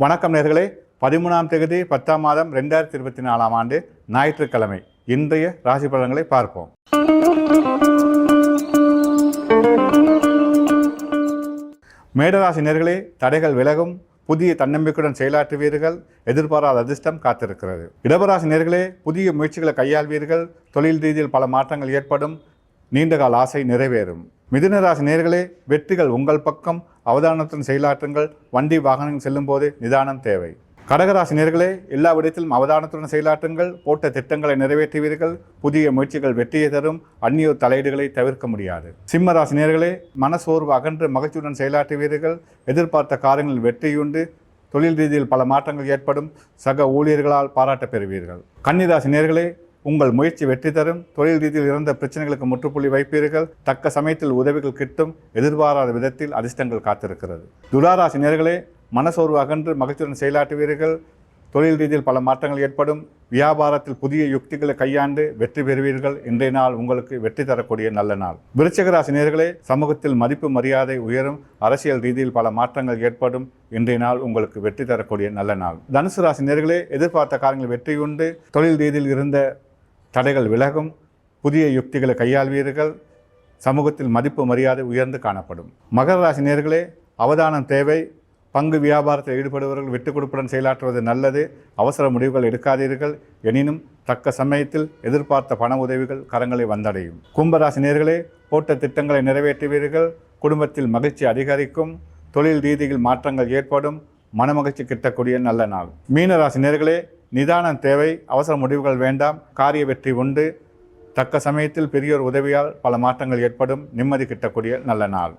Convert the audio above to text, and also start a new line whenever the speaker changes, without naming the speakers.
வணக்கம் நேர்களே. பதிமூணாம் தேதி பத்தாம் மாதம் ரெண்டாயிரத்தி இருபத்தி நாலாம் ஆண்டு ஞாயிற்றுக்கிழமை. இன்றைய ராசி பலன்களை பார்ப்போம். மேடராசி நேர்களே தடைகள் விலகும் புதிய தன்னம்பிக்கையுடன் செயலாற்றுவீர்கள் எதிர்பாராத அதிர்ஷ்டம் காத்திருக்கிறது. இடபராசி நேர்களே புதிய முயற்சிகளை கையாள்வீர்கள் தொழில் ரீதியில் பல மாற்றங்கள் ஏற்படும் நீண்டகால ஆசை நிறைவேறும். மிதுனராசி நேர்களே வெற்றிகள் உங்கள் பக்கம். அவதானத்துடன் செயலாற்றுங்கள். வண்டி வாகனங்கள் செல்லும்போது நிதானம் தேவை. கடகராசி நேர்களே எல்லா விடத்திலும் அவதானத்துடன் செயலாற்றுங்கள். போட்ட திட்டங்களை நிறைவேற்றுவீர்கள். புதிய முயற்சிகள் வெற்றியை தரும். அந்நியோர் தலையீடுகளை தவிர்க்க முடியாது. சிம்ம ராசி நேர்களே மனசோர்வு அகன்று மகிழ்ச்சியுடன் செயலாற்றுவீர்கள். எதிர்பார்த்த காரியங்களில் வெற்றியுண்டு. தொழில் ரீதியில் பல மாற்றங்கள் ஏற்படும். சக ஊழியர்களால் பாராட்ட பெறுவீர்கள். கன்னிராசி நேர்களே உங்கள் முயற்சி வெற்றி தரும் தொழில் ரீதியில் இருந்த பிரச்சனைகளுக்கு முற்றுப்புள்ளி வைப்பீர்கள் தக்க சமயத்தில் உதவிகள் கிட்டும் எதிர்பாராத விதத்தில் அதிர்ஷ்டங்கள் காத்திருக்கிறது. துளாராசி நேர்களே மனசோர்வு அகன்று மகிழ்ச்சியுடன் செயலாற்றுவீர்கள் தொழில் ரீதியில் பல மாற்றங்கள் ஏற்படும் வியாபாரத்தில் புதிய யுக்திகளை கையாண்டு வெற்றி பெறுவீர்கள் இன்றைய நாள் உங்களுக்கு வெற்றி தரக்கூடிய நல்ல நாள். விருச்சகராசி நேர்களே சமூகத்தில் மதிப்பு மரியாதை உயரும் அரசியல் ரீதியில் பல மாற்றங்கள் ஏற்படும் இன்றைய நாள் உங்களுக்கு வெற்றி தரக்கூடிய நல்ல நாள். தனுசு ராசி நேர்களே எதிர்பார்த்த காரியங்கள் வெற்றியுண்டு தொழில் ரீதியில் இருந்த தடைகள் விலகும் புதிய யுக்திகளை கையாள்வீர்கள் சமூகத்தில் மதிப்பு மரியாதை உயர்ந்து காணப்படும். மகர ராசி நேர்களே அவதானம் தேவை. பங்கு வியாபாரத்தில் ஈடுபடுபவர்கள் விட்டுக் கொடுப்புடன் செயலாற்றுவது நல்லது. அவசர முடிவுகள் எடுக்காதீர்கள். எனினும் தக்க சமயத்தில் எதிர்பார்த்த பண உதவிகள் கரங்களை வந்தடையும். கும்பராசி நேர்களே போட்ட திட்டங்களை நிறைவேற்றுவீர்கள். குடும்பத்தில் மகிழ்ச்சி அதிகரிக்கும். தொழில் ரீதியில் மாற்றங்கள் ஏற்படும். மனமகிழ்ச்சி கிட்டக்கூடிய நல்ல நாள். மீனராசி நேர்களே நிதானம் தேவை அவசர முடிவுகள் வேண்டாம். காரிய வெற்றி உண்டு. தக்க சமயத்தில் பெரியோர் உதவியால் பல மாற்றங்கள் ஏற்படும். நிம்மதி கிட்டக்கூடிய நல்ல நாள்.